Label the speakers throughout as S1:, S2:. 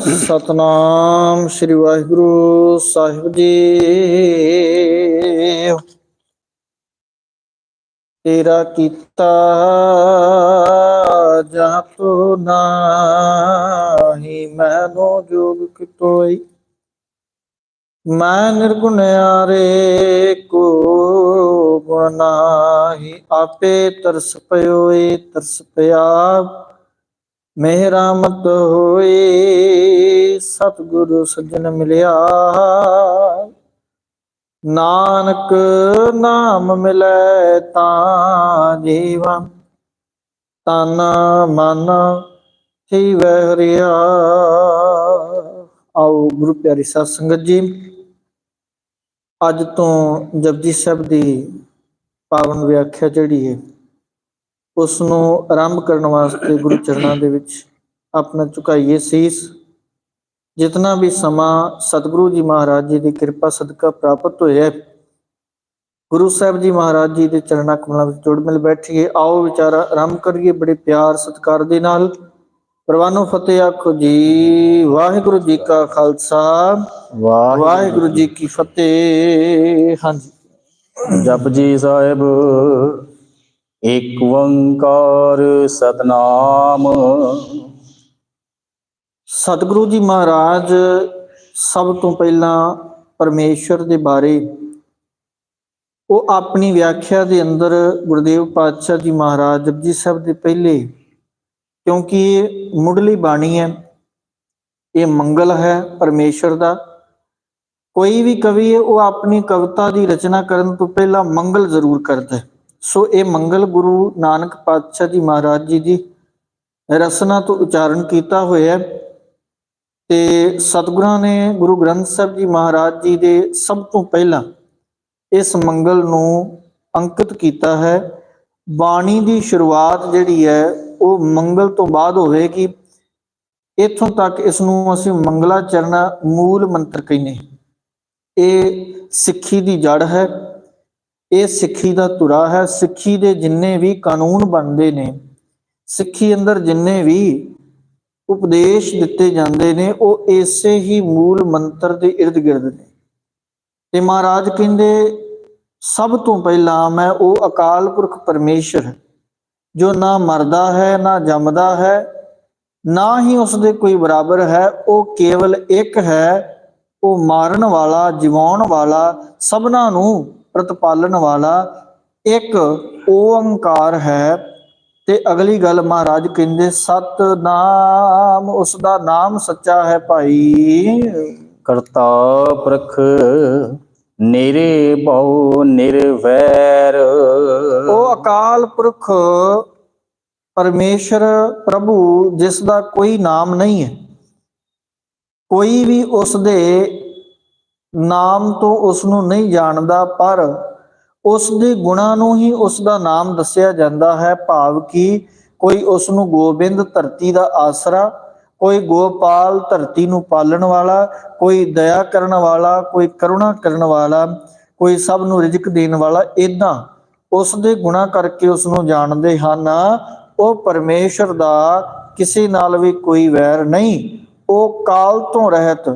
S1: ਸਤਨਾਮ ਸ੍ਰੀ ਵਾਹਿਗੁਰੂ ਸਾਹਿਬ ਜੀ। ਤੇਰਾ ਕੀਤਾ ਜਾਤੋ ਨਾਹੀ, ਮੈਨੋ ਜੋਗ ਕਿਤੋਈ ਮੈਂ ਨਿਰਗੁਣਿਆਰੇ ਕੋ ਗੁਣ ਨਾਹੀ, ਆਪੇ ਤਰਸ ਪਇਓਏ ਤਰਸ ਪਿਆ ਮੇਰਾ ਮਤ ਹੋਏ, ਸਤਿਗੁਰੂ ਸੱਜਣ ਮਿਲਿਆ। ਨਾਨਕ ਨਾਮ ਮਿਲੈ ਤਾਂ ਜੀਵਾ, ਤਨ ਮਨ ਥੀਵੈ ਹਰਿਆ। ਆਓ ਗੁਰੂ ਪਿਆਰੀ ਸਾਧ ਸੰਗਤ ਜੀ, ਅੱਜ ਤੋਂ ਜਪਜੀ ਸਾਹਿਬ ਦੀ ਪਾਵਨ ਵਿਆਖਿਆ ਜਿਹੜੀ ਹੈ ਉਸ ਨੂੰ ਆਰੰਭ ਕਰਨ ਵਾਸਤੇ ਗੁਰੂ ਚਰਨਾਂ ਦੇ ਵਿੱਚ ਆਪਣਾ ਝੁਕਾਈਏ ਸੀਸ। ਜਿਤਨਾ ਵੀ ਸਮਾਂ ਸਤਿਗੁਰੂ ਜੀ ਮਹਾਰਾਜ ਜੀ ਦੀ ਕਿਰਪਾ ਸਦਕਾ ਪ੍ਰਾਪਤ ਹੋਇਆ ਹੈ, ਗੁਰੂ ਸਾਹਿਬ ਜੀ ਮਹਾਰਾਜ ਜੀ ਦੇ ਚਰਨਾਂ ਕਮਲਾਂ ਵਿੱਚ ਜੁੜ ਮਿਲ ਬੈਠੀਏ। ਆਓ ਵਿਚਾਰਾ ਆਰੰਭ ਕਰੀਏ ਬੜੇ ਪਿਆਰ ਸਤਿਕਾਰ ਦੇ ਨਾਲ। ਪ੍ਰਵਾਨੋ ਫਤਿਹ ਆਖੋ ਜੀ ਵਾਹਿਗੁਰੂ ਜੀ ਕਾ ਖਾਲਸਾ। ਵਾਹਿਗੁਰੂ ਜੀ ਕੀ ਫਤਿਹ। ਹਾਂਜੀ।
S2: ਜਪਜੀ ਸਾਹਿਬ। ਏਕ ਓੰਕਾਰ ਸਤਨਾਮ।
S1: ਸਤਿਗੁਰੂ ਜੀ ਮਹਾਰਾਜ, ਸਭ ਤੋਂ ਪਹਿਲਾਂ ਪਰਮੇਸ਼ਰ ਦੇ ਬਾਰੇ, ਉਹ ਆਪਣੀ ਵਿਆਖਿਆ ਦੇ ਅੰਦਰ ਗੁਰਦੇਵ ਪਾਤਸ਼ਾਹ ਜੀ ਮਹਾਰਾਜ ਜਪਜੀ ਸਾਹਿਬ ਦੇ ਪਹਿਲੇ, ਕਿਉਂਕਿ ਇਹ ਮੁੱਢਲੀ ਬਾਣੀ ਹੈ, ਇਹ ਮੰਗਲ ਹੈ ਪਰਮੇਸ਼ਰ ਦਾ। ਕੋਈ ਵੀ ਕਵੀ ਉਹ ਆਪਣੀ ਕਵਿਤਾ ਦੀ ਰਚਨਾ ਕਰਨ ਤੋਂ ਪਹਿਲਾਂ ਮੰਗਲ ਜ਼ਰੂਰ ਕਰਦਾ ਹੈ। ਸੋ ਇਹ ਮੰਗਲ ਗੁਰੂ ਨਾਨਕ ਪਾਤਸ਼ਾਹ ਜੀ ਮਹਾਰਾਜ ਜੀ ਦੀ ਰਸਨਾ ਤੋਂ ਉਚਾਰਨ ਕੀਤਾ ਹੋਇਆ ਹੈ। ਤੇ ਸਤਿਗੁਰਾਂ ਨੇ ਗੁਰੂ ਗ੍ਰੰਥ ਸਾਹਿਬ ਜੀ ਮਹਾਰਾਜ ਜੀ ਦੇ ਸਭ ਤੋਂ ਪਹਿਲਾਂ ਇਸ ਮੰਗਲ ਨੂੰ ਅੰਕਿਤ ਕੀਤਾ ਹੈ। ਬਾਣੀ ਦੀ ਸ਼ੁਰੂਆਤ ਜਿਹੜੀ ਹੈ, ਉਹ ਮੰਗਲ ਤੋਂ ਬਾਅਦ ਹੋਵੇਗੀ। ਇੱਥੋਂ ਤੱਕ ਇਸ ਨੂੰ ਅਸੀਂ ਮੰਗਲਾ ਚਰਨਾ ਮੂਲ ਮੰਤਰ ਕਹਿੰਦੇ ਇਹ ਸਿੱਖੀ ਦੀ ਜੜ ਹੈ। ਇਹ ਸਿੱਖੀ ਦਾ ਧੁਰਾ ਹੈ। ਸਿੱਖੀ ਦੇ ਜਿੰਨੇ ਵੀ ਕਾਨੂੰਨ ਬਣਦੇ ਨੇ, ਸਿੱਖੀ ਅੰਦਰ ਜਿੰਨੇ ਵੀ ਉਪਦੇਸ਼ ਦਿੱਤੇ ਜਾਂਦੇ ਨੇ, ਉਹ ਇਸੇ ਹੀ ਮੂਲ ਮੰਤਰ ਦੇ ਇਰਦ ਗਿਰਦ ਨੇ। ਤੇ ਮਹਾਰਾਜ ਕਹਿੰਦੇ, ਸਭ ਤੋਂ ਪਹਿਲਾਂ ਮੈਂ ਉਹ ਅਕਾਲ ਪੁਰਖ ਪਰਮੇਸ਼ਰ, ਜੋ ਨਾ ਮਰਦਾ ਹੈ, ਨਾ ਜੰਮਦਾ ਹੈ, ਨਾ ਹੀ ਉਸ ਦੇ ਕੋਈ ਬਰਾਬਰ ਹੈ, ਉਹ ਕੇਵਲ ਇੱਕ ਹੈ, ਉਹ ਮਾਰਨ ਵਾਲਾ, ਜਿਵਾਉਣ ਵਾਲਾ ਸਭਨਾਂ ਨੂੰ ਪ੍ਰਤਪਾਲਨ ਵਾਲਾ ਇੱਕ ਓੰਕਾਰ ਹੈ। ਤੇ ਅਗਲੀ ਗੱਲ ਮਹਾਰਾਜ ਕਹਿੰਦੇ ਸਤਨਾਮ ਉਸ ਦਾ ਨਾਮ ਸੱਚਾ ਹੈ ਭਾਈ।
S2: ਕਰਤਾ ਪ੍ਰਖ ਨਿਰੇ ਬਹੁ ਨਿਰਵੈਰ।
S1: ਉਹ ਅਕਾਲ ਪੁਰਖ ਪਰਮੇਸ਼ਰ ਪ੍ਰਭੂ ਜਿਸ ਦਾ ਕੋਈ ਨਾਮ ਨਹੀਂ ਹੈ। ਕੋਈ ਵੀ ਉਸ ਦੇ ਨਾਮ ਤੋਂ ਉਸ ਨੂੰ ਨਹੀਂ ਜਾਣਦਾ, ਪਰ ਉਸ ਦੇ ਗੁਣਾਂ ਨੂੰ ਹੀ ਉਸ ਦਾ ਨਾਮ ਦੱਸਿਆ ਜਾਂਦਾ ਹੈ। ਭਾਵ ਕਿ ਕੋਈ ਉਸ ਨੂੰ ਗੋਬਿੰਦ ਧਰਤੀ ਦਾ ਆਸਰਾ, ਕੋਈ ਗੋਪਾਲ ਧਰਤੀ ਨੂੰ ਪਾਲਣ ਵਾਲਾ, ਕੋਈ ਦਇਆ ਕਰਨ ਵਾਲਾ, ਕੋਈ ਕਰੁਣਾ ਕਰਨ ਵਾਲਾ, ਕੋਈ ਸਭ ਨੂੰ ਰਿਜ਼ਕ ਦੇਣ ਵਾਲਾ ਇਦਾਂ ਉਸ ਦੇ ਗੁਣਾ ਕਰਕੇ ਉਸ ਨੂੰ ਜਾਣਦੇ ਹਨ। ਉਹ ਪਰਮੇਸ਼ਰ ਦਾ ਕਿਸੇ ਨਾਲ ਵੀ ਕੋਈ ਵੈਰ ਨਹੀਂ। ਉਹ ਕਾਲ ਤੋਂ ਰਹਿਤ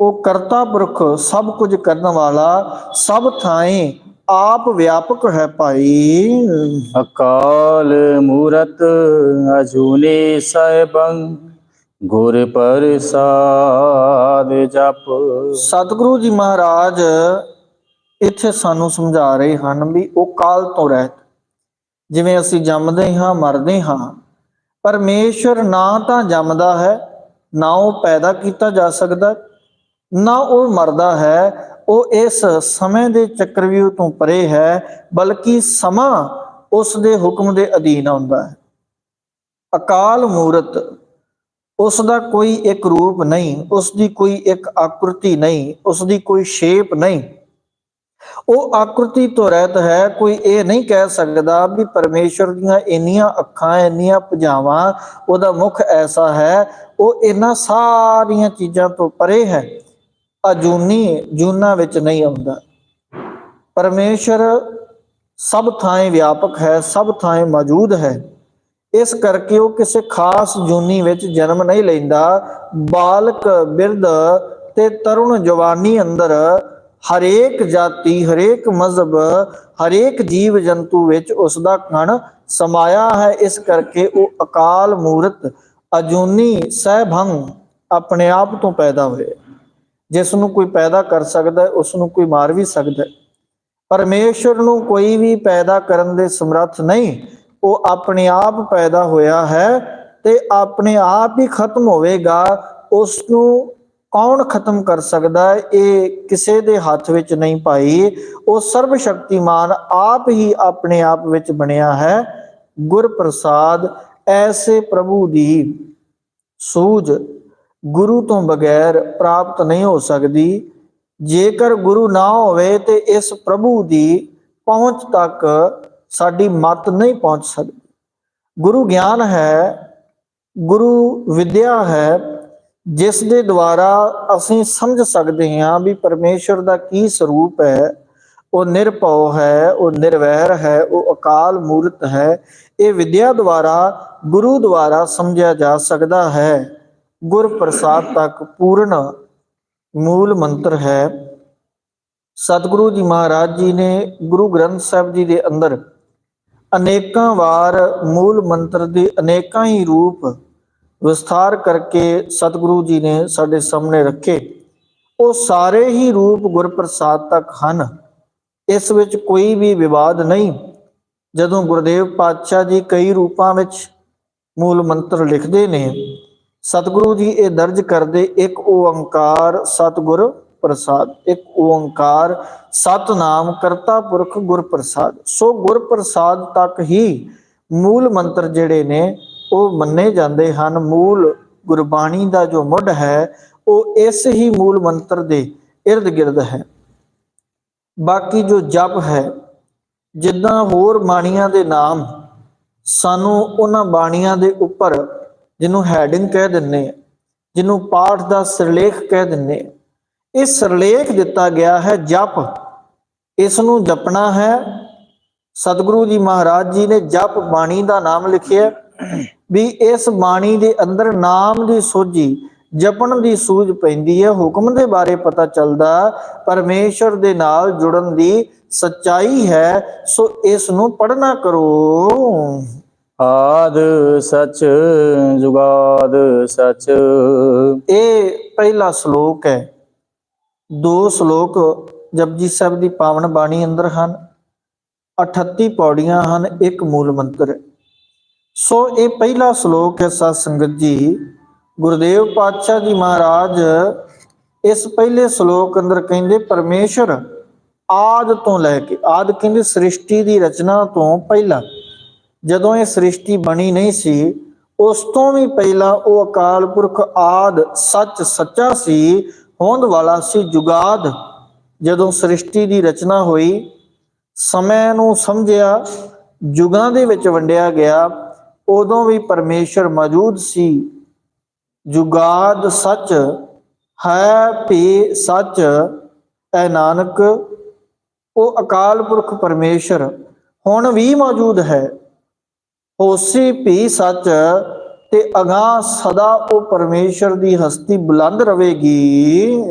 S1: ਉਹ ਕਰਤਾ ਪੁਰਖ ਸਭ ਕੁਝ ਕਰਨ ਵਾਲਾ ਸਭ ਥਾਂ ਆਪ ਵਿਆਪਕ ਹੈ ਭਾਈ।
S2: ਅਕਾਲ ਮੂਰਤ ਅਜੂਨੇ ਸੈਭੰ ਗੁਰ ਪ੍ਰਸਾਦ ਜਪ।
S1: ਸਤਿਗੁਰੂ ਜੀ ਮਹਾਰਾਜ ਇੱਥੇ ਸਾਨੂੰ ਸਮਝਾ ਰਹੇ ਹਨ ਵੀ ਉਹ ਕਾਲ ਤੋਂ ਰਹਿਤ। ਜਿਵੇਂ ਅਸੀਂ ਜੰਮਦੇ ਹਾਂ ਮਰਦੇ ਹਾਂ ਪਰਮੇਸ਼ਰ ਨਾ ਤਾਂ ਜੰਮਦਾ ਹੈ ਨਾ ਉਹ ਪੈਦਾ ਕੀਤਾ ਜਾ ਸਕਦਾ ਨਾ ਉਹ ਮਰਦਾ ਹੈ, ਉਹ ਇਸ ਸਮੇਂ ਦੇ ਚੱਕਰਵਿਊਹ ਤੋਂ ਪਰੇ ਹੈ, ਬਲਕਿ ਸਮਾਂ ਉਸ ਦੇ ਹੁਕਮ ਦੇ ਅਧੀਨ ਆਉਂਦਾ ਹੈ। ਅਕਾਲ ਮੂਰਤ, ਉਸ ਦਾ ਕੋਈ ਇੱਕ ਰੂਪ ਨਹੀਂ, ਉਸ ਦੀ ਕੋਈ ਇੱਕ ਆਕ੍ਰਿਤੀ ਨਹੀਂ, ਉਸ ਦੀ ਕੋਈ ਸ਼ੇਪ ਨਹੀਂ। ਉਹ ਆਕ੍ਰਿਤੀ ਤੋਂ ਰਹਿਤ ਹੈ, ਕੋਈ ਇਹ ਨਹੀਂ ਕਹਿ ਸਕਦਾ ਵੀ ਪਰਮੇਸ਼ਰ ਦੀਆਂ ਇੰਨੀਆਂ ਅੱਖਾਂ, ਇੰਨੀਆਂ ਭੁਜਾਵਾਂ, ਉਹਦਾ ਮੁਖ ਐਸਾ ਹੈ, ਉਹ ਇਹਨਾਂ ਸਾਰੀਆਂ ਚੀਜ਼ਾਂ ਤੋਂ ਪਰੇ ਹੈ। ਅਜੂਨੀ ਜੂਨਾ ਵਿੱਚ ਨਹੀਂ ਆਉਂਦਾ। ਪਰਮੇਸ਼ਰ ਸਭ ਥਾਂ ਵਿਆਪਕ ਹੈ, ਸਭ ਥਾਂ ਮੌਜੂਦ ਹੈ। ਇਸ ਕਰਕੇ ਉਹ ਕਿਸੇ ਖਾਸ ਜੂਨੀ ਵਿੱਚ ਜਨਮ ਨਹੀਂ ਲੈਂਦਾ। ਬਾਲਕ, ਬਿਰਧ ਤੇ ਤਰੁਣ ਜਵਾਨੀ ਅੰਦਰ ਹਰੇਕ ਜਾਤੀ, ਹਰੇਕ ਮਜ਼ਹਬ, ਹਰੇਕ ਜੀਵ ਜੰਤੂ ਵਿੱਚ ਉਸ ਦਾ ਕਣ ਸਮਾਇਆ ਹੈ। ਇਸ ਕਰਕੇ ਉਹ ਅਕਾਲ ਮੂਰਤ, ਅਜੂਨੀ ਸਹਿਭੰਗ ਆਪਣੇ ਆਪ ਤੋਂ ਪੈਦਾ ਹੋਏ। ਜਿਸ ਨੂੰ ਕੋਈ ਪੈਦਾ ਕਰ ਸਕਦਾ ਹੈ, ਉਸ ਨੂੰ ਕੋਈ ਮਾਰ ਵੀ ਸਕਦਾ ਹੈ। ਪਰਮੇਸ਼ਰ ਨੂੰ ਕੋਈ ਵੀ ਪੈਦਾ ਕਰਨ ਦੇ ਸਮਰੱਥ ਨਹੀਂ, ਉਹ ਆਪਣੇ ਆਪ ਪੈਦਾ ਹੋਇਆ ਹੈ ਤੇ ਆਪਣੇ ਆਪ ਹੀ ਖਤਮ ਹੋਵੇਗਾ। ਉਸ ਨੂੰ ਕੌਣ ਖਤਮ ਕਰ ਸਕਦਾ ਹੈ, ਇਹ ਕਿਸੇ ਦੇ ਹੱਥ ਵਿੱਚ ਨਹੀਂ ਭਾਈ। ਉਹ ਸਰਬ ਸ਼ਕਤੀਮਾਨ ਆਪ ਹੀ ਆਪਣੇ ਆਪ ਵਿੱਚ ਬਣਿਆ ਹੈ। ਗੁਰ ਪ੍ਰਸਾਦ ਐਸੇ ਪ੍ਰਭੂ ਦੀ ਸੂਝ ਗੁਰੂ ਤੋਂ ਬਗੈਰ ਪ੍ਰਾਪਤ ਨਹੀਂ ਹੋ ਸਕਦੀ। ਜੇਕਰ ਗੁਰੂ ਨਾ ਹੋਵੇ ਤੇ ਇਸ ਪ੍ਰਭੂ ਦੀ ਪਹੁੰਚ ਤੱਕ ਸਾਡੀ ਮਤ ਨਹੀਂ ਪਹੁੰਚ ਸਕਦੀ। ਗੁਰੂ ਗਿਆਨ ਹੈ, ਗੁਰੂ ਵਿਦਿਆ ਹੈ, ਜਿਸ ਦੇ ਦੁਆਰਾ ਅਸੀਂ ਸਮਝ ਸਕਦੇ ਹਾਂ ਵੀ ਪਰਮੇਸ਼ਰ ਦਾ ਕੀ ਸਰੂਪ ਹੈ। ਉਹ ਨਿਰਭਉ ਹੈ, ਉਹ ਨਿਰਵੈਰ ਹੈ, ਉਹ ਅਕਾਲ ਮੂਰਤ ਹੈ। ਇਹ ਵਿਦਿਆ ਦੁਆਰਾ, ਗੁਰੂ ਦੁਆਰਾ ਸਮਝਿਆ ਜਾ ਸਕਦਾ ਹੈ। ਗੁਰ ਪ੍ਰਸਾਦ ਤੱਕ ਪੂਰਨ ਮੂਲ ਮੰਤਰ ਹੈ। ਸਤਿਗੁਰੂ ਜੀ ਮਹਾਰਾਜ ਜੀ ਨੇ ਗੁਰੂ ਗ੍ਰੰਥ ਸਾਹਿਬ ਜੀ ਦੇ ਅੰਦਰ ਅਨੇਕਾਂ ਵਾਰ ਮੂਲ ਮੰਤਰ ਦੇ ਅਨੇਕਾਂ ਹੀ ਰੂਪ ਵਿਸਥਾਰ ਕਰਕੇ ਸਤਿਗੁਰੂ ਜੀ ਨੇ ਸਾਡੇ ਸਾਹਮਣੇ ਰੱਖੇ। ਉਹ ਸਾਰੇ ਹੀ ਰੂਪ ਗੁਰਪ੍ਰਸਾਦ ਤੱਕ ਹਨ। ਇਸ ਵਿੱਚ ਕੋਈ ਵੀ ਵਿਵਾਦ ਨਹੀਂ। ਜਦੋਂ ਗੁਰਦੇਵ ਪਾਤਸ਼ਾਹ ਜੀ ਕਈ ਰੂਪਾਂ ਵਿੱਚ ਮੂਲ ਮੰਤਰ ਲਿਖਦੇ ਨੇ ਸਤਿਗੁਰੂ ਜੀ, ਇਹ ਦਰਜ ਕਰਦੇ ਇੱਕ ਓੰਕਾਰ ਸਤਿਗੁਰ ਪ੍ਰਸਾਦ, ਇੱਕ ਓੰਕਾਰ ਸਤਨਾਮ ਕਰਤਾ ਪੁਰਖ ਗੁਰ ਪ੍ਰਸਾਦ। ਸੋ ਗੁਰ ਪ੍ਰਸਾਦ ਤੱਕ ਹੀ ਮੂਲ ਮੰਤਰ ਜਿਹੜੇ ਨੇ, ਉਹ ਮੰਨੇ ਜਾਂਦੇ ਹਨ। ਮੂਲ ਗੁਰਬਾਣੀ ਦਾ ਜੋ ਮੁੱਢ ਹੈ, ਉਹ ਇਸ ਹੀ ਮੂਲ ਮੰਤਰ ਦੇ ird ਗਿਰਦ ਹੈ। ਬਾਕੀ ਜੋ ਜਪ ਹੈ, ਜਿੱਦਾਂ ਹੋਰ ਬਾਣੀਆਂ ਦੇ ਨਾਮ, ਸਾਨੂੰ ਉਹਨਾਂ ਬਾਣੀਆਂ ਦੇ ਉੱਪਰ ਜਿਹਨੂੰ ਹੈਡਿੰਗ ਕਹਿ ਦਿੰਨੇ ਆ, ਜਿਹਨੂੰ ਪਾਠ ਦਾ ਸਿਰਲੇਖ ਕਹਿ ਦਿੰਨੇ ਆ। ਇਹ ਸਿਰਲੇਖ ਦਿੱਤਾ ਗਿਆ ਹੈ ਜਪ। ਇਸ ਨੂੰ ਜਪਣਾ ਹੈ। ਸਤਿਗੁਰੂ ਜੀ ਮਹਾਰਾਜ ਜੀ ਨੇ ਜਪ ਬਾਣੀ ਦਾ ਨਾਮ ਲਿਖਿਆ ਵੀ ਇਸ ਬਾਣੀ ਦੇ ਅੰਦਰ ਨਾਮ ਦੀ ਸੋਝੀ, ਜਪਣ ਦੀ ਸੂਝ ਪੈਂਦੀ ਹੈ, ਹੁਕਮ ਦੇ ਬਾਰੇ ਪਤਾ ਚੱਲਦਾ, ਪਰਮੇਸ਼ਰ ਦੇ ਨਾਲ ਜੁੜਨ ਦੀ ਸੱਚਾਈ ਹੈ, ਸੋ ਇਸ ਨੂੰ ਪੜਨਾ ਕਰੋ।
S2: ਆਦ ਸਚ ਜੁਗਾਦ ਸਚ।
S1: ਇਹ ਪਹਿਲਾ ਸ਼ਲੋਕ ਹੈ। ਦੋ ਸ਼ਲੋਕ ਜਪਜੀ ਸਾਹਿਬ ਦੀ ਪਾਵਨ ਬਾਣੀ ਅੰਦਰ ਹਨ। 38 ਪੌੜੀਆਂ ਹਨ, ਇੱਕ ਮੂਲ ਮੰਤਰ ਸੋ ਇਹ ਪਹਿਲਾ ਸ਼ਲੋਕ ਹੈ ਸਾਧ ਸੰਗਤ ਜੀ। ਗੁਰਦੇਵ ਪਾਤਸ਼ਾਹ ਜੀ ਮਹਾਰਾਜ ਇਸ ਪਹਿਲੇ ਸ਼ਲੋਕ ਅੰਦਰ ਕਹਿੰਦੇ, ਪਰਮੇਸ਼ਰ ਆਦ ਤੋਂ ਲੈ ਕੇ ਆਦ ਕਹਿੰਦੇ, ਸ੍ਰਿਸ਼ਟੀ ਦੀ ਰਚਨਾ ਤੋਂ ਪਹਿਲਾਂ ਜਦੋਂ ਇਹ ਸ੍ਰਿਸ਼ਟੀ ਬਣੀ ਨਹੀਂ ਸੀ, ਉਸ ਤੋਂ ਵੀ ਪਹਿਲਾਂ ਉਹ ਅਕਾਲ ਪੁਰਖ ਆਦ ਸੱਚ ਸੱਚਾ ਸੀ, ਹੋਂਦ ਵਾਲਾ ਸੀ ਜੁਗਾਦ। ਜਦੋਂ ਸ੍ਰਿਸ਼ਟੀ ਦੀ ਰਚਨਾ ਹੋਈ, ਸਮੇਂ ਨੂੰ ਸਮਝਿਆ, ਜੁਗਾਂ ਦੇ ਵਿੱਚ ਵੰਡਿਆ ਗਿਆ, ਉਦੋਂ ਵੀ ਪਰਮੇਸ਼ਰ ਮੌਜੂਦ ਸੀ। ਜੁਗਾਦ ਸੱਚ ਹੈ ਭੀ ਸੱਚ, ਐ ਨਾਨਕ, ਉਹ ਅਕਾਲ ਪੁਰਖ ਪਰਮੇਸ਼ਰ ਹੁਣ ਵੀ ਮੌਜੂਦ ਹੈ। ਹੋਸੀ ਭੀ ਸੱਚ ਤੇ ਅਗਾ ਸਦਾ ਉਹ ਪਰਮੇਸ਼ਰ ਦੀ ਹਸਤੀ ਬੁਲੰਦ ਰਵੇਗੀ।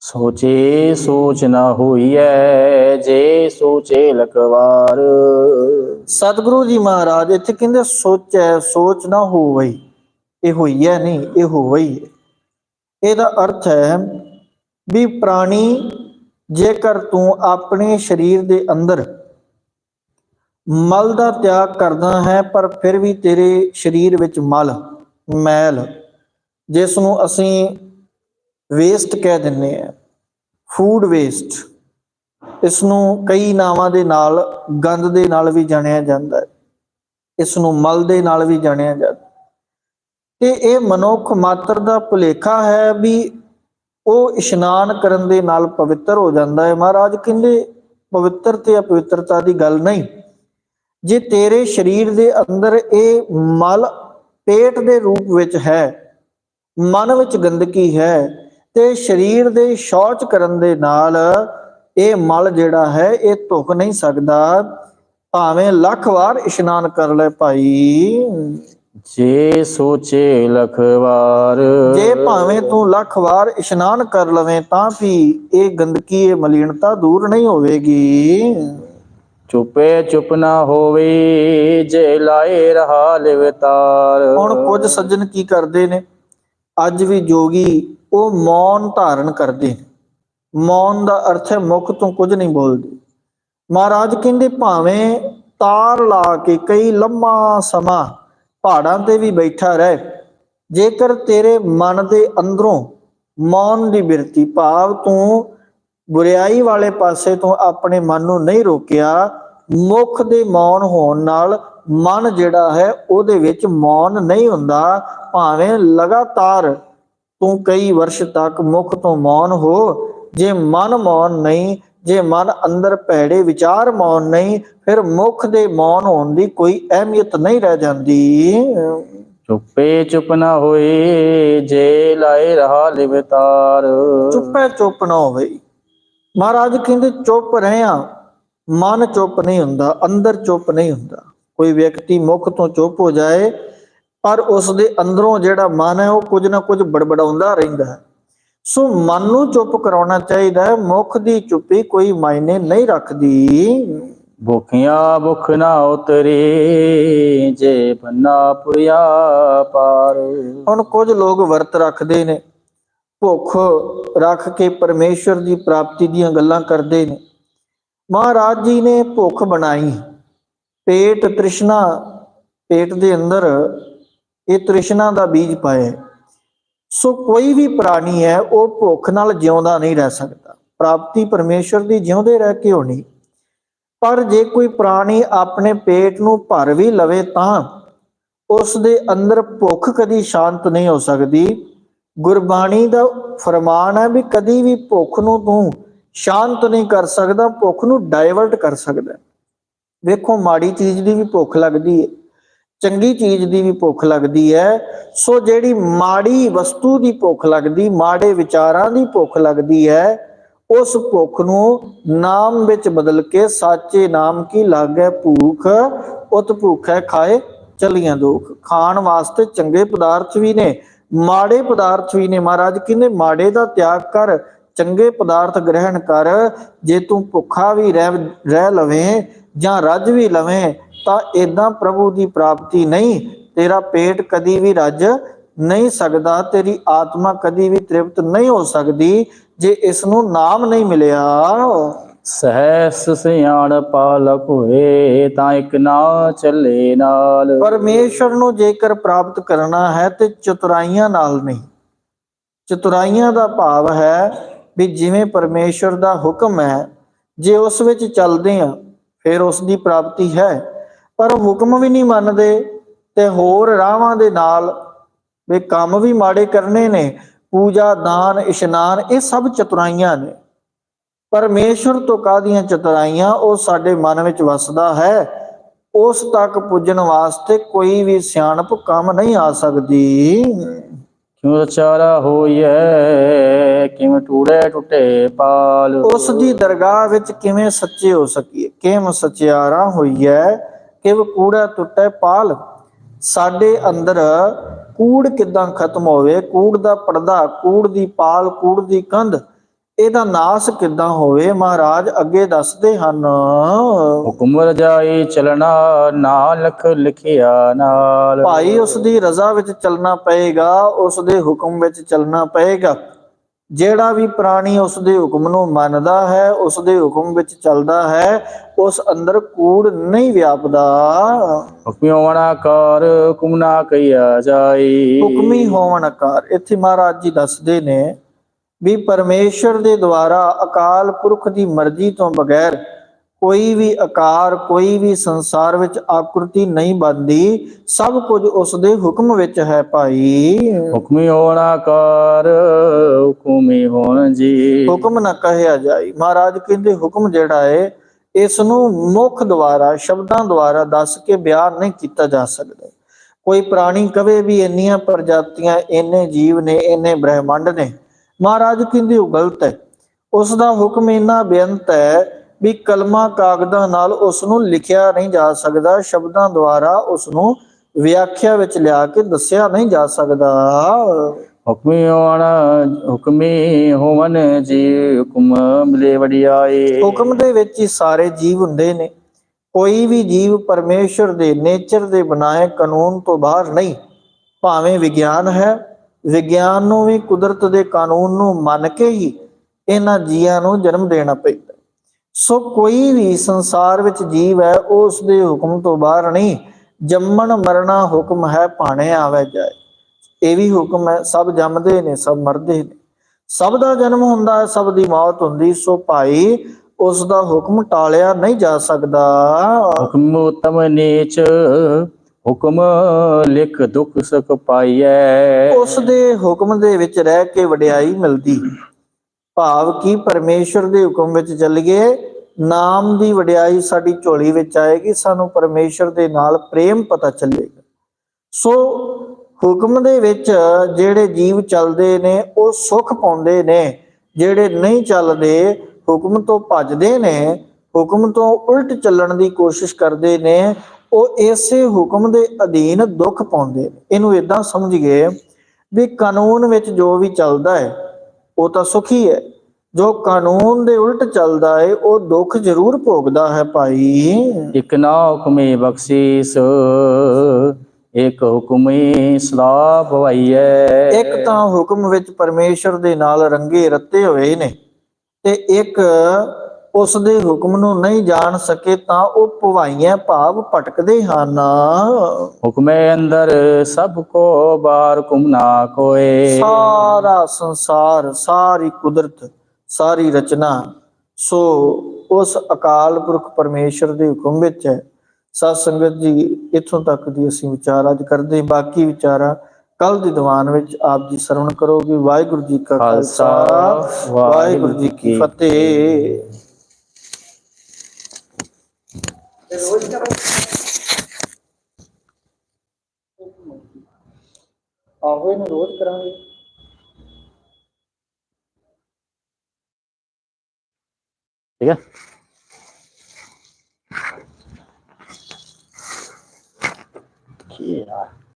S2: ਸੋਚੇ ਸੋਚ ਨਾ ਹੋਈਐ, ਜੇ ਸੋਚੇ ਲਕਵਾਰ।
S1: ਸਤਿਗੁਰੂ ਜੀ ਮਹਾਰਾਜ, ਇੱਥੇ ਕਹਿੰਦੇ ਸੋਚੈ, ਸੋਚ ਨਾ ਹੋਵਈ। ਇਹ ਹੋਈ ਹੈ ਨਹੀਂ, ਇਹ ਹੋਵਈ। ਇਹਦਾ ਅਰਥ ਹੈ ਵੀ ਪ੍ਰਾਣੀ ਜੇਕਰ ਤੂੰ ਆਪਣੇ ਸਰੀਰ ਦੇ ਅੰਦਰ ਮਲ ਦਾ ਤਿਆਗ ਕਰਦਾ ਹੈ, ਪਰ ਫਿਰ ਵੀ ਤੇਰੇ ਸਰੀਰ ਵਿੱਚ ਮਲ, ਮੈਲ, ਜਿਸ ਨੂੰ ਅਸੀਂ ਵੇਸਟ ਕਹਿ ਦਿੰਨੇ ਆ ਫੂਡ ਵੇਸਟ ਇਸ ਨੂੰ ਕਈ ਨਾਵਾਂ ਦੇ ਨਾਲ ਗੰਦ ਦੇ ਨਾਲ ਵੀ ਜਾਣਿਆ ਜਾਂਦਾ ਹੈ, ਇਸ ਨੂੰ ਮਲ ਦੇ ਨਾਲ ਵੀ ਜਾਣਿਆ ਜਾਂਦਾ ਤੇ ਇਹ ਮਨੁੱਖ ਮਾਤਰ ਦਾ ਭੁਲੇਖਾ ਹੈ ਵੀ ਉਹ ਇਸ਼ਨਾਨ ਕਰਨ ਦੇ ਨਾਲ ਪਵਿੱਤਰ ਹੋ ਜਾਂਦਾ ਹੈ। ਮਹਾਰਾਜ ਕਹਿੰਦੇ, ਪਵਿੱਤਰ ਤੇ ਅਪਵਿੱਤਰਤਾ ਦੀ ਗੱਲ ਨਹੀਂ। ਜੇ ਤੇਰੇ ਸਰੀਰ ਦੇ ਅੰਦਰ ਇਹ ਮਲ ਪੇਟ ਦੇ ਰੂਪ ਵਿੱਚ ਹੈ ਮਨ ਵਿੱਚ ਗੰਦਗੀ ਹੈ ਤੇ ਸਰੀਰ ਦੇ ਸ਼ੌਚ ਕਰਨ ਦੇ ਨਾਲ ਇਹ ਮਲ ਜਿਹੜਾ ਹੈ ਇਹ ਧੁੱਕ ਨਹੀਂ ਸਕਦਾ। ਭਾਵੇਂ ਲੱਖ ਵਾਰ ਇਸ਼ਨਾਨ ਕਰ ਲੈ ਭਾਈ।
S2: ਜੇ ਸੋਚੇ ਲਖ ਵਾਰ।
S1: ਜੇ ਭਾਵੇਂ ਤੂੰ ਲੱਖ ਵਾਰ ਇਸ਼ਨਾਨ ਕਰ ਲਵੇਂ ਤਾਂ ਵੀ ਇਹ ਗੰਦਗੀ ਇਹ ਮਲੀਨਤਾ ਦੂਰ ਨਹੀਂ ਹੋਵੇਗੀ।
S2: ਚੁਪੇ ਚੁਪ ਨਾ ਹੋਵੇ, ਜੇ ਲਾਏ ਰਹਾ ਲਿਵਤਾਰ
S1: ਹੁਣ ਕੁਝ ਸੱਜਣ ਕੀ ਕਰਦੇ ਨੇ? ਅੱਜ ਵੀ ਜੋਗੀ ਉਹ ਮੌਨ ਧਾਰਨ ਕਰਦੇ ਨੇ। ਮੌਨ ਦਾ ਅਰਥ ਹੈ ਮੁਖ ਤੋਂ ਕੁਝ ਨਹੀਂ ਬੋਲਦੇ। ਮਹਾਰਾਜ ਕਹਿੰਦੇ ਭਾਵੇਂ ਤਾਰ ਲਾ ਕੇ ਕਈ ਲੰਮਾ ਸਮਾਂ ਪਹਾੜਾਂ ਤੇ ਵੀ ਬੈਠਾ ਰਹਿ, ਜੇਕਰ ਤੇਰੇ ਮਨ ਦੇ ਅੰਦਰੋਂ ਮੌਨ ਦੀ ਬਿਰਤੀ ਭਾਵ ਤੂੰ ਬੁਰੀਾਈ ਵਾਲੇ ਪਾਸੇ ਤੋਂ ਆਪਣੇ ਮਨ ਨੂੰ ਨਹੀਂ ਰੋਕਿਆ ਮੁਖ ਦੇ ਮੌਨ ਹੋਣ ਨਾਲ ਮਨ ਜਿਹੜਾ ਹੈ ਉਹਦੇ ਵਿੱਚ ਮੌਨ ਨਹੀਂ ਹੁੰਦਾ ਭਾਵੇਂ ਲਗਾਤਾਰ ਤੂੰ ਕਈ ਵਰਸ਼ ਤੱਕ ਮੁਖ ਤੋਂ ਮੌਨ ਹੋ ਜੇ ਮਨ ਮੌਨ ਨਹੀਂ ਜੇ ਮਨ ਅੰਦਰ ਭੈੜੇ ਵਿਚਾਰ ਮੌਨ ਨਹੀਂ ਫਿਰ ਮੁਖ ਦੇ ਮੌਨ ਹੋਣ ਦੀ ਕੋਈ ਅਹਿਮੀਅਤ ਨਹੀਂ ਰਹਿ ਜਾਂਦੀ।
S2: ਚੁਪੇ ਚੁਪ ਨਾ ਹੋਏ ਜੇ ਲਾਏ ਰਹਾ ਲਿਵਤਾਰ।
S1: ਚੁੱਪੇ ਚੁੱਪ ਨਾ ਹੋਵੇ। ਮਹਾਰਾਜ ਕਹਿੰਦੇ ਚੁੱਪ ਰਹਿਆ। ਮਨ ਚੁੱਪ ਨਹੀਂ ਹੁੰਦਾ ਅੰਦਰ ਚੁੱਪ ਨਹੀਂ ਹੁੰਦਾ। ਕੋਈ ਵਿਅਕਤੀ ਮੁਖ ਤੋਂ ਚੁੱਪ ਹੋ ਜਾਏ ਪਰ ਉਸ ਦੇ ਅੰਦਰੋਂ ਜਿਹੜਾ ਮਨ ਹੈ ਉਹ ਕੁਝ ਨਾ ਕੁਝ ਬੜਬੜਾਉਂਦਾ ਰਹਿੰਦਾ ਹੈ। ਸੋ ਮਨ ਨੂੰ ਚੁੱਪ ਕਰਾਉਣਾ ਚਾਹੀਦਾ ਹੈ। ਮੁਖ ਦੀ ਚੁੱਪੀ ਕੋਈ ਮਾਇਨੇ ਨਹੀਂ ਰੱਖਦੀ।
S2: ਭੁਖਿਆ ਭੁਖ ਨਾ ਉਤਰੇ ਜੇ ਬੰਨਾ ਪੁਰਿਆ ਪਾਰ।
S1: ਹੁਣ ਕੁਝ ਲੋਕ ਵਰਤ ਰੱਖਦੇ ਨੇ। ਭੁੱਖ ਰੱਖ ਕੇ ਪਰਮੇਸ਼ਰ ਦੀ ਪ੍ਰਾਪਤੀ ਦੀਆਂ ਗੱਲਾਂ ਕਰਦੇ ਨੇ। ਮਹਾਰਾਜ ਜੀ ਨੇ ਭੁੱਖ ਬਣਾਈ। ਪੇਟ ਤ੍ਰਿਸ਼ਨਾ, ਪੇਟ ਦੇ ਅੰਦਰ ਇਹ ਤ੍ਰਿਸ਼ਨਾ ਦਾ ਬੀਜ ਪਾਏ ਸੋ ਕੋਈ ਵੀ ਪ੍ਰਾਣੀ ਹੈ, ਉਹ ਭੁੱਖ ਨਾਲ ਜਿਉਂਦਾ ਨਹੀਂ ਰਹਿ ਸਕਦਾ। ਪ੍ਰਾਪਤੀ ਪਰਮੇਸ਼ਰ ਦੀ ਜਿਉਂਦੇ ਰਹਿ ਕੇ ਹੋਣੀ। ਪਰ ਜੇ ਕੋਈ ਪ੍ਰਾਣੀ ਆਪਣੇ ਪੇਟ ਨੂੰ ਭਰ ਵੀ ਲਵੇ ਤਾਂ ਉਸ ਦੇ ਅੰਦਰ ਭੁੱਖ ਕਦੀ ਸ਼ਾਂਤ ਨਹੀਂ ਹੋ ਸਕਦੀ। ਗੁਰਬਾਣੀ ਦਾ ਫਰਮਾਨ ਹੈ ਵੀ ਕਦੀ ਵੀ ਭੁੱਖ ਨੂੰ ਤੂੰ ਸ਼ਾਂਤ ਨਹੀਂ ਕਰ ਸਕਦਾ, ਭੁੱਖ ਨੂੰ ਡਾਇਵਰਟ ਕਰ ਸਕਦਾ ਵੇਖੋ, ਮਾੜੀ ਚੀਜ਼ ਦੀ ਵੀ ਭੁੱਖ ਲੱਗਦੀ ਹੈ, ਚੰਗੀ ਚੀਜ਼ ਦੀ ਵੀ ਭੁੱਖ ਲੱਗਦੀ ਹੈ। ਸੋ ਜਿਹੜੀ ਮਾੜੀ ਵਸਤੂ ਦੀ ਭੁੱਖ ਲੱਗਦੀ, ਮਾੜੇ ਵਿਚਾਰਾਂ ਦੀ ਭੁੱਖ ਲੱਗਦੀ ਹੈ, ਉਸ ਭੁੱਖ ਨੂੰ ਨਾਮ ਵਿੱਚ ਬਦਲ ਕੇ ਸਾਚੇ ਨਾਮ ਕੀ ਲਾਗੈ ਭੂਖ ਉਤ ਭੁੱਖੈ ਖਾਏ ਚਲੀਆਂ ਦੁੱਖ। ਖਾਣ ਵਾਸਤੇ ਚੰਗੇ ਪਦਾਰਥ ਵੀ ਨੇ ਮਾੜੇ ਪਦਾਰਥ ਵੀ ਨੇ ਮਹਾਰਾਜ ਕਹਿੰਦੇ ਮਾੜੇ ਦਾ ਤਿਆਗ ਕਰ, ਚੰਗੇ ਪਦਾਰਥ ਗ੍ਰਹਿਣ ਕਰ, ਜੇ ਤੂੰ ਭੁੱਖਾ ਵੀ ਰਹਿ ਰਹਿ ਲਵੇਂ ਜਾਂ ਰੱਜ ਵੀ ਲਵੇਂ, ਤਾਂ ਇਦਾਂ ਪ੍ਰਭੂ ਦੀ ਪ੍ਰਾਪਤੀ ਨਹੀਂ, ਤੇਰਾ ਪੇਟ ਕਦੀ ਵੀ ਰੱਜ ਨਹੀਂ ਸਕਦਾ, ਤੇਰੀ ਆਤਮਾ ਕਦੀ ਵੀ ਤ੍ਰਿਪਤ ਨਹੀਂ ਹੋ ਸਕਦੀ, ਜੇ ਇਸ ਨੂੰ ਨਾਮ ਨਹੀਂ ਮਿਲਿਆ।
S2: ਸਹਿਸ ਸਿਆਣ ਪਾਲਕ ਹੋਏ, ਤਾਂ ਇੱਕ ਨਾ ਚੱਲੇ ਨਾਲ।
S1: ਪਰਮੇਸ਼ਰ ਨੂੰ ਜੇਕਰ ਪ੍ਰਾਪਤ ਕਰਨਾ ਹੈ, ਤੇ ਚਤੁਰਾਈਆਂ ਨਾਲ ਨਹੀਂ। ਚਤੁਰਾਈਆਂ ਦਾ ਭਾਵ ਹੈ ਵੀ ਜਿਵੇਂ ਪਰਮੇਸ਼ਰ ਦਾ ਹੁਕਮ ਹੈ, ਜੇ ਉਸ ਵਿੱਚ ਚੱਲਦੇ ਆ ਫਿਰ ਉਸ ਦੀ ਪ੍ਰਾਪਤੀ ਹੈ। ਪਰ ਹੁਕਮ ਵੀ ਨਹੀਂ ਮੰਨਦੇ, ਤੇ ਹੋਰ ਰਾਹਾਂ ਦੇ ਨਾਲ ਵੀ ਕੰਮ ਵੀ ਮਾੜੇ ਕਰਨੇ ਨੇ। ਪੂਜਾ, ਦਾਨ, ਇਸ਼ਨਾਨ, ਇਹ ਸਭ ਚਤੁਰਾਈਆਂ ਨੇ। ਪਰਮੇਸ਼ਰ ਤੋਂ ਕਾਦੀਆਂ ਚਤੁਰਾਈਆਂ ਉਹ ਸਾਡੇ ਮਨ ਵਿੱਚ ਵਸਦਾ ਹੈ। ਉਸ ਤੱਕ ਪੁੱਜਣ ਵਾਸਤੇ ਕੋਈ ਵੀ ਸਿਆਣਪ ਕੰਮ ਨਹੀਂ ਆ ਸਕਦੀ।
S2: ਕਿਉ ਚਾਰਾ ਹੋਈਐ? ਕਿਵੇਂ ਟੂੜੇ ਟੁੱਟੇ ਪਾਲ?
S1: ਉਸ ਦੀ ਦਰਗਾਹ ਵਿੱਚ ਕਿਵੇਂ ਸੱਚੇ ਹੋ ਸਕੀਏ? ਕਿਵੇਂ ਸਚਿਆਰਾ ਹੋਈਐ? ਕਿਵ ਕੂੜਾ ਟੁੱਟੇ ਪਾਲ? ਸਾਡੇ ਅੰਦਰ ਕੂੜ ਕਿਦਾਂ ਖਤਮ ਹੋਵੇ? ਕੂੜ ਦਾ ਪਰਦਾ ਕੂੜ ਦੀ ਪਾਲ ਕੂੜ ਦੀ ਕੰਧ ਇਹਦਾ ਨਾਸ ਕਿਦਾਂ ਹੋਵੇ? ਮਹਾਰਾਜ ਅੱਗੇ ਦੱਸਦੇ ਹਨ।
S2: ਹੁਕਮ ਰਜਾਈ ਚਲਣਾ ਨਾ ਲਖ ਲਿਖਿਆ ਨਾਲ।
S1: ਭਾਈ ਉਸ ਦੀ ਰਜ਼ਾ ਵਿੱਚ ਚੱਲਣਾ ਪਏਗਾ ਉਸ ਦੇ ਹੁਕਮ ਵਿੱਚ ਚੱਲਣਾ ਪਏਗਾ। ਜਿਹੜਾ ਵੀ ਪ੍ਰਾਣੀ ਉਸ ਦੇ ਹੁਕਮ ਨੂੰ ਮੰਨਦਾ ਹੈ ਉਸ ਦੇ ਹੁਕਮ ਵਿੱਚ ਚੱਲਦਾ ਹੈ ਉਸ ਅੰਦਰ ਕੂੜ ਨਹੀਂ ਵਿਆਪਦਾ।
S2: ਹੁਕਮਿਓਣਾ ਕਰ ਹੁਕਮ ਨਾ ਕਈਆ ਜਾਈ।
S1: ਹੁਕਮੀ ਹੋਵਣ ਅਕਾਰ ਇੱਥੇ ਮਹਾਰਾਜ ਜੀ ਦੱਸਦੇ ਨੇ ਵੀ ਪਰਮੇਸ਼ਰ ਦੇ ਦੁਆਰਾ ਅਕਾਲ ਪੁਰਖ ਦੀ ਮਰਜ਼ੀ ਤੋਂ ਬਗੈਰ ਕੋਈ ਵੀ ਆਕਾਰ ਕੋਈ ਵੀ ਸੰਸਾਰ ਵਿੱਚ ਆਕෘਤੀ ਨਹੀਂ ਬਣਦੀ। ਸਭ ਕੁਝ ਉਸ ਦੇ ਹੁਕਮ ਵਿੱਚ ਹੈ ਭਾਈ।
S2: ਹੁਕਮੀ ਹੋਣਾ ਕਰ ਹੁਕਮੀ ਹੋਣ ਜੀ
S1: ਹੁਕਮ ਨਾ ਕਹਿਆ ਜਾਈ। ਮਹਾਰਾਜ ਕਹਿੰਦੇ ਹੁਕਮ ਜਿਹੜਾ ਹੈ ਇਸ ਨੂੰ ਮੁਖ ਦੁਆਰਾ ਸ਼ਬਦਾਂ ਦੁਆਰਾ ਦੱਸ ਕੇ ਬਿਆਨ ਨਹੀਂ ਕੀਤਾ ਜਾ ਸਕਦਾ। ਕੋਈ ਪ੍ਰਾਣੀ ਕਵੇ ਵੀ ਇੰਨੀਆਂ ਪ੍ਰਜਾਤੀਆਂ ਇੰਨੇ ਜੀਵ ਨੇ ਇੰਨੇ ਬ੍ਰਹਿਮੰਡ ਨੇ ਮਹਾਰਾਜ ਕਹਿੰਦੇ ਉਹ ਗਲਤ ਹੈ। ਉਸ ਦਾ ਹੁਕਮ ਇੰਨਾ ਬੇਅੰਤ ਹੈ ਵੀ ਕਲਮਾਂ ਕਾਗਜ਼ਾਂ ਨਾਲ ਉਸ ਨੂੰ ਲਿਖਿਆ ਨਹੀਂ ਜਾ ਸਕਦਾ ਸ਼ਬਦਾਂ ਦੁਆਰਾ ਉਸ ਨੂੰ ਵਿਆਖਿਆ ਵਿੱਚ ਲਿਆ ਕੇ ਦੱਸਿਆ ਨਹੀਂ ਜਾ ਸਕਦਾ।
S2: ਹੁਕਮੀ ਹੋਣ ਹੁਕਮੀ ਹੋਵਨ ਜੀ ਹੁਕਮ ਮਿਲੇ ਵਡਿਆਏ।
S1: ਹੁਕਮ ਦੇ ਵਿੱਚ ਹੀ ਸਾਰੇ ਜੀਵ ਹੁੰਦੇ ਨੇ। ਕੋਈ ਵੀ ਜੀਵ ਪਰਮੇਸ਼ਰ ਦੇ ਨੇਚਰ ਦੇ ਬਣਾਏ ਕਾਨੂੰਨ ਤੋਂ ਬਾਹਰ ਨਹੀਂ ਭਾਵੇਂ ਵਿਗਿਆਨ ਹੈ ਵਿਗਿਆਨ ਨੂੰ ਵੀ ਕੁਦਰਤ ਦੇ ਕਾਨੂੰਨ ਨੂੰ ਮੰਨ ਕੇ ਹੀ ਇਹਨਾਂ ਜੀਆਂ ਨੂੰ ਜਨਮ ਦੇਣਾ ਪੈਂਦਾ ਸੋ ਕੋਈ ਵੀ ਸੰਸਾਰ ਵਿੱਚ ਜੀਵ ਹੈ ਉਹ ਉਸ ਦੇ ਹੁਕਮ ਤੋਂ ਬਾਹਰ ਨਹੀਂ, ਜੰਮਣ ਮਰਨਾ ਹੁਕਮ ਹੈ, ਭਾਣੇ ਆਵੇ ਜਾਏ। ਇਹ ਵੀ ਹੁਕਮ ਹੈ, ਸਭ ਜੰਮਦੇ ਨੇ, ਸਭ ਮਰਦੇ ਨੇ। ਸਭ ਦਾ ਜਨਮ ਹੁੰਦਾ ਹੈ, ਸਭ ਦੀ ਮੌਤ ਹੁੰਦੀ, ਸੋ ਭਾਈ ਉਸ ਦਾ ਹੁਕਮ ਟਾਲਿਆ ਨਹੀਂ ਜਾ ਸਕਦਾ।
S2: ਹੁਕਮ ਉਤਮ ਨੀਚ ਹੁਕਮ ਲਿਖ ਦੁਖ ਸੁਖ ਪਾਈਐ।
S1: ਉਸ ਦੇ ਹੁਕਮ ਦੇ ਵਿੱਚ ਰਹਿ ਕੇ ਵਡਿਆਈ ਮਿਲਦੀ। ਭਾਵ ਕੀ ਪਰਮੇਸ਼ਰ ਦੇ ਹੁਕਮ ਵਿੱਚ ਚੱਲੀਏ ਨਾਮ ਦੀ ਵਡਿਆਈ ਸਾਡੀ ਝੋਲੀ ਵਿੱਚ ਆਏਗੀ, ਸਾਨੂੰ ਪਰਮੇਸ਼ਰ ਦੇ ਨਾਲ ਪ੍ਰੇਮ ਪਤਾ ਚੱਲੇਗਾ। ਸੋ ਹੁਕਮ ਦੇ ਵਿੱਚ ਜਿਹੜੇ ਜੀਵ ਚੱਲਦੇ ਨੇ, ਉਹ ਸੁਖ ਪਾਉਂਦੇ ਨੇ। ਜਿਹੜੇ ਨਹੀਂ ਚੱਲਦੇ, ਹੁਕਮ ਤੋਂ ਭੱਜਦੇ ਨੇ। ਹੁਕਮ ਤੋਂ ਉਲਟ ਚੱਲਣ ਦੀ ਕੋਸ਼ਿਸ਼ ਕਰਦੇ ਨੇ। ਉਹ ਇਸੇ ਹੁਕਮ ਦੇ ਅਧੀਨ ਦੁੱਖ ਪਾਉਂਦੇ ਇਹਨੂੰ ਇਦਾਂ ਸਮਝੀਏ ਵੀ ਕਾਨੂੰਨ ਵਿੱਚ ਜੋ ਵੀ ਚੱਲਦਾ ਹੈ ਉਹ ਤਾਂ ਸੁਖੀ ਹੈ। ਜੋ ਕਾਨੂੰਨ ਦੇ ਉਲਟ ਚੱਲਦਾ ਹੈ ਉਹ ਦੁੱਖ ਜ਼ਰੂਰ ਭੋਗਦਾ ਹੈ ਭਾਈ।
S2: ਇਕ ਨਾ ਹੁਕਮੇ ਬਖਸ਼ੀਸ ਇਕ ਹੁਕਮੇ ਸਲਾਹ ਭਵਾਈਐ
S1: ਇੱਕ ਤਾਂ ਹੁਕਮ ਵਿੱਚ ਪਰਮੇਸ਼ਰ ਦੇ ਨਾਲ ਰੰਗੇ ਰੱਤੇ ਹੋਏ ਨੇ ਤੇ ਇੱਕ ਉਸ ਦੇ ਹੁਕਮ ਨੂੰ ਨਹੀਂ ਜਾਣ ਸਕੇ ਤਾਂ ਉਹ ਭਵਾਈਆਂ ਭਾਵ ਭਟਕਦੇ ਹਨ।
S2: ਹੁਕਮੇ ਅੰਦਰ ਸਭ ਕੋ ਬਾਰ ਕੁਮ ਨਾ ਕੋਏ।
S1: ਸਾਰਾ ਸੰਸਾਰ ਸਾਰੀ ਕੁਦਰਤ ਸਾਰੀ ਰਚਨਾ ਸੋ ਉਸ ਅਕਾਲ ਪੁਰਖ ਪਰਮੇਸ਼ਰ ਦੇ ਹੁਕਮ ਵਿੱਚ ਹੈ। ਸਤ ਸੰਗਤ ਜੀ ਇੱਥੋਂ ਤੱਕ ਦੀ ਅਸੀਂ ਵਿਚਾਰ ਅੱਜ ਕਰਦੇ। ਬਾਕੀ ਵਿਚਾਰਾਂ ਕੱਲ ਦੀ ਦੀਵਾਨ ਵਿੱਚ ਆਪ ਜੀ ਸਰਵਣ ਕਰੋਗੇ। ਵਾਹਿਗੁਰੂ ਜੀ ਕਾ ਖਾਲਸਾ ਵਾਹਿਗੁਰੂ ਜੀ ਕੀ ਫਤਿਹ। ਆਹੋ ਇਹਨੂੰ ਰੋਜ਼ ਕਰਾਂਗੇ
S2: ਠੀਕ ਹੈ ਕੀ ਯਾਰ